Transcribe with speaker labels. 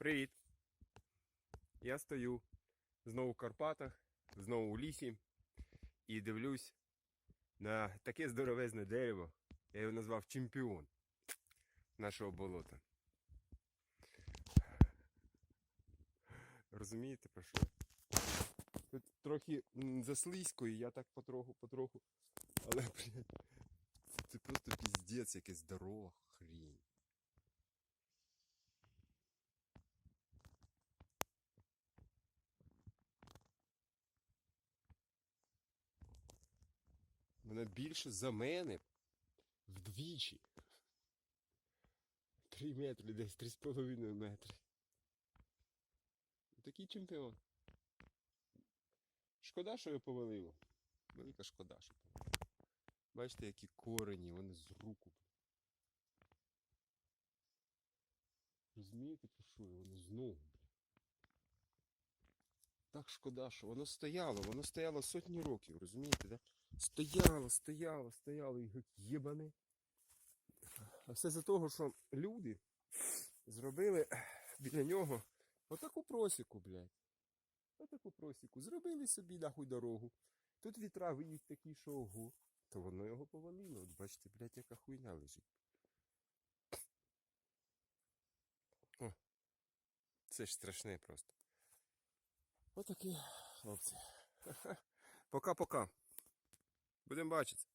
Speaker 1: Привіт! Я стою знову в Карпатах, знову у лісі і дивлюсь на таке здоровезне дерево. Я його назвав чемпіон нашого болота. Розумієте про що? Тут трохи заслизько, і я так потроху, потроху. Але, блядь, це просто піздець, яке здорова хрінь. Вона більше за мене вдвічі. Три метри, десь три з половиною метри. Такий чемпіон. Шкода, що його повалило. Велика шкода, що повалило. Бачите, які корені, вони з руку. Розумієте, про що? Вони з ногу. Так шкода, що воно стояло, воно стояло сотні років, розумієте, да? Стояло, стояло, стояло і єбане. А все за того, що люди зробили біля нього отаку просіку, блядь. Отаку просіку. Зробили собі нахуй дорогу. Тут вітра виють такі, що ого. То воно його повалило. От бачите, блядь, яка хуйня лежить. О, це ж страшне просто. Отакі хлопці. Пока-пока. Будемо бачитися.